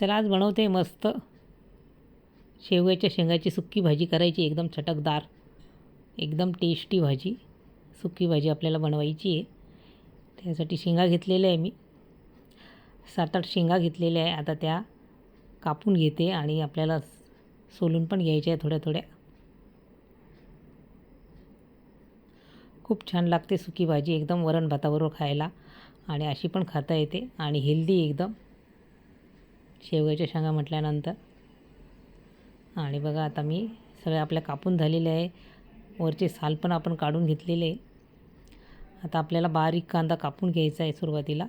चला आज बनवते मस्त. शेवग्याच्या शेंगाची सुक्की भाजी करायची एकदम चटकदार एकदम टेस्टी भाजी. सुक्की भाजी आपल्याला बनवायची आहे. त्यासाठी शेंगा घेतलेल्या आहे मी. सात आठ शेंगा घेतलेल्या आहे. आता त्या कापून घेते आणि आपल्याला सोलून पण घ्यायच्या आहे थोड्या थोड्या. खूप छान लागते सुकी भाजी एकदम वरण भाताबरोबर खायला. आणि अशी पण खाता येते. आणि हेल्दी एकदम. शेवग्याच्या शेंगा म्हटल्यानंतर. आणि बघा आता मी सगळे आपल्या कापून झालेले आहे. वरचे साल पण आपण काढून घेतलेले आहे. आता आपल्याला बारीक कांदा कापून घ्यायचा आहे सुरुवातीला.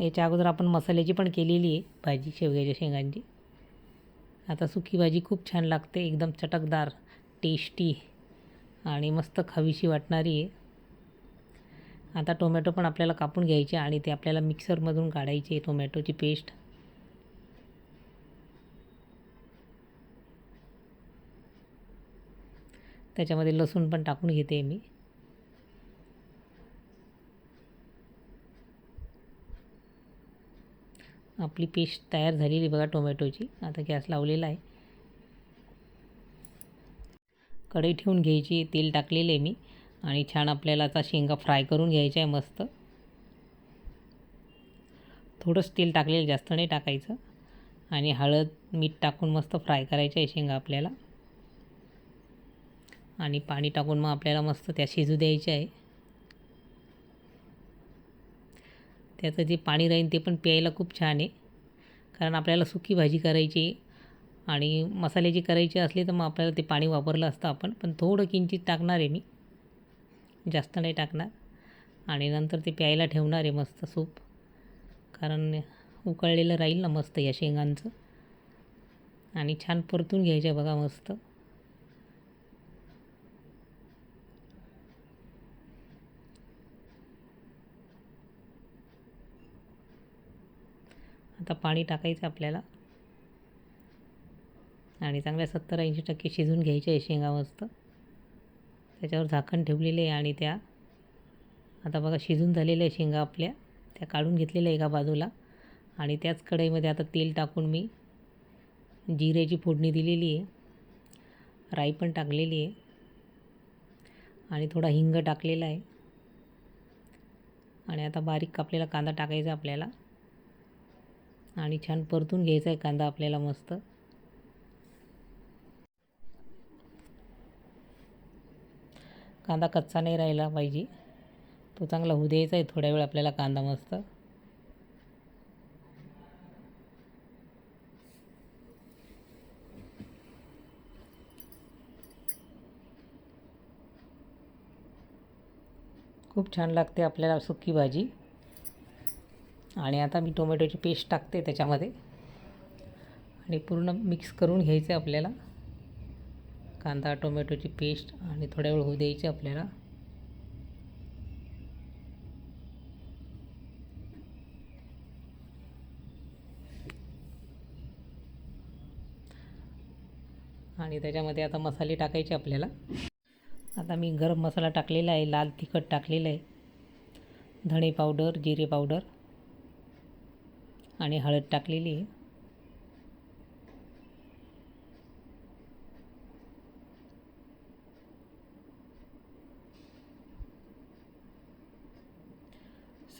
याच्या अगोदर आपण मसाल्याची पण केलेली आहे भाजी शेवग्याच्या शेंगांची. आता सुकी भाजी खूप छान लागते एकदम चटकदार टेस्टी आणि मस्त खावीशी वाटणारी आहे. आता टोमॅटो पण आपल्याला कापून घ्यायचे आणि ते आपल्याला मिक्सरमधून काढायचे टोमॅटोची पेस्ट. त्याच्यामध्ये लसूण पण टाकून घेते मी. आपली पेस्ट तयार झालेली बघा टोमॅटोची. आता गॅस लावलेला आहे. कढई ठेवून घ्यायची तेल टाकलेले आहे मी. आणि छान आपल्याला आता शेंगा फ्राय करून घ्यायच्या आहे मस्त. थोडंच तेल टाकलेलं जास्त नाही टाकायचं. आणि हळद मीठ टाकून मस्त फ्राय करायचं आहे शेंगा आपल्याला. आणि पाणी टाकून मग आपल्याला मस्त त्या शिजू द्यायच्या आहे. त्याचं जे पाणी राहील ते पण प्यायला खूप छान आहे. कारण आपल्याला सुकी भाजी करायची आणि मसाल्याची करायची असली तर मग आपल्याला ते पाणी वापरलं असतं आपण. पण थोडं किंचित टाकणार आहे मी. जास्त नाही टाकणार. आणि नंतर ते प्यायला ठेवणार आहे मस्त सूप. कारण उकळलेलं राहील ना मस्त या शेंगांचं. आणि छान परतून घ्यायचं बघा मस्त. आता पाणी टाकायचं आपल्याला. आणि चांगल्या सत्तर ऐंशी टक्के शिजून घ्यायचे आहे शेंगा मस्त. त्याच्यावर झाकण ठेवलेले आहे आणि त्या आता बघा शिजून झालेल्या आहे शेंगा आपल्या त्या काढून घेतलेल्या एका बाजूला. आणि त्याच कढईमध्ये आता तेल टाकून मी जिऱ्याची फोडणी दिलेली आहे. राई पण टाकलेली आहे. आणि थोडा हिंग टाकलेला आहे. आणि आता बारीक कापलेला कांदा टाकायचा आपल्याला. आणि छान परतून घ्यायचा आहे कांदा आपल्याला मस्त. कांदा कच्चा नाही राहिला पाहिजे. तो चांगला होऊ द्यायचा आहे थोड्या वेळ आपल्याला कांदा मस्त. खूप छान लागते आपल्याला सुकी भाजी. आणि आता मी टोमॅटोची पेस्ट टाकते त्याच्यामध्ये. आणि पूर्ण मिक्स करून घ्यायचं आहे आपल्याला. कांदा टोमॅटोची पेस्ट आणि थोड्या वेळ होऊ द्यायची आपल्याला. आणि त्याच्यामध्ये आता मसाले टाकायचे आपल्याला. आता मी गरम मसाला टाकलेला आहे लाल तिखट टाकलेलं आहे. धणे पावडर जिरे पावडर आणि हळद टाकलेली आहे.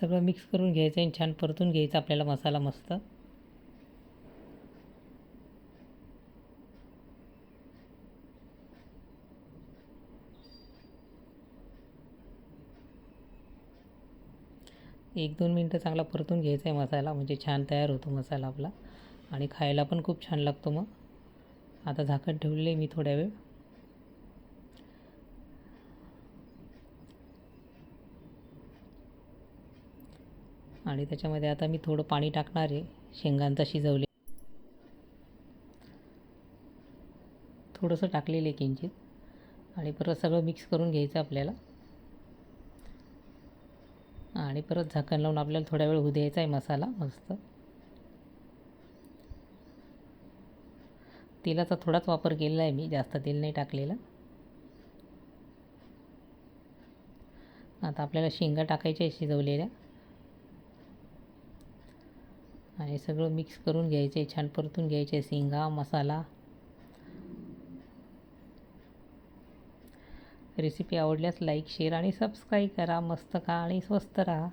सगळं मिक्स करून घ्यायचं आणि छान परतून घ्यायचा आपल्याला मसाला मस्त. एक दोन मिनटं चांगला परतून घ्यायचा आहे मसाला म्हणजे छान तयार होतो मसाला आपला. आणि खायला पण खूप छान लागतो मग. आता झाकण ठेवले मी थोड्या वेळ. आणि त्याच्यामध्ये आता मी थोडं पाणी टाकणार आहे. शेंगांचा शिजवले. थोडंसं टाकलेलं आहे किंचित. आणि परत सगळं मिक्स करून घ्यायचं आपल्याला. आणि परत झाकण लावून आपल्याला थोड्या वेळ होऊ द्यायचा आहे मसाला मस्त. तेलाचा थोडाच वापर केलेला आहे मी जास्त तेल नाही टाकलेलं. आता आपल्याला शेंगा टाकायच्या आहे शिजवलेल्या. आणि सगळं मिक्स करून घ्यायचे छान परतून घ्यायचे शेंगा मसाला. रेसिपी आवडल्यास लाईक शेअर आणि सबस्क्राईब करा. मस्त खा आणि स्वस्त राहा.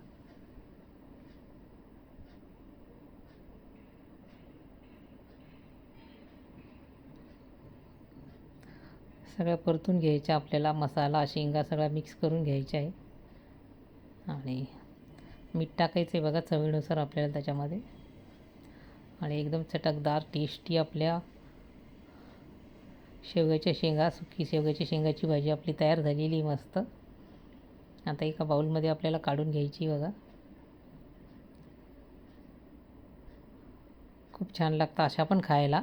सगळ्या परतून घ्यायच्या आपल्याला. मसाला शेंगा सगळा मिक्स करून घ्यायचा आहे. आणि मीठ टाकायचं आहे बघा चवीनुसार आपल्याला त्याच्यामध्ये. आणि एकदम चटकदार टेस्टी आपल्या शेवग्याच्या शेंगा सुकी शेवग्याच्या शेंगाची भाजी आपली तयार झालेली आहे मस्त. आता एका बाऊलमध्ये आपल्याला काढून घ्यायची बघा. खूप छान लागतं अशा पण खायला.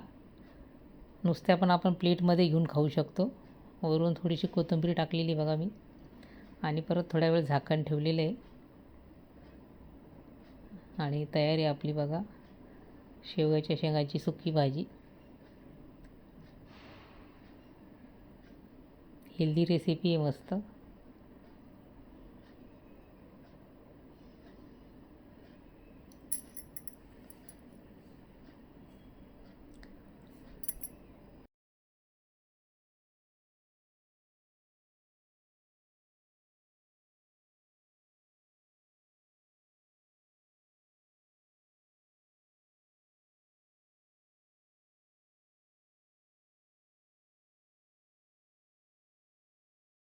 नुसत्या पण आपण प्लेटमध्ये घेऊन खाऊ शकतो. वरून थोडीशी कोथिंबीर टाकलेली बघा मी. आणि परत थोड्या वेळ झाकण ठेवलेलं आहे. आणि तयारी आपली बघा. शेवग्याच्या शेंगाची सुकी भाजी. हेल्दी रेसिपी आहे मस्त.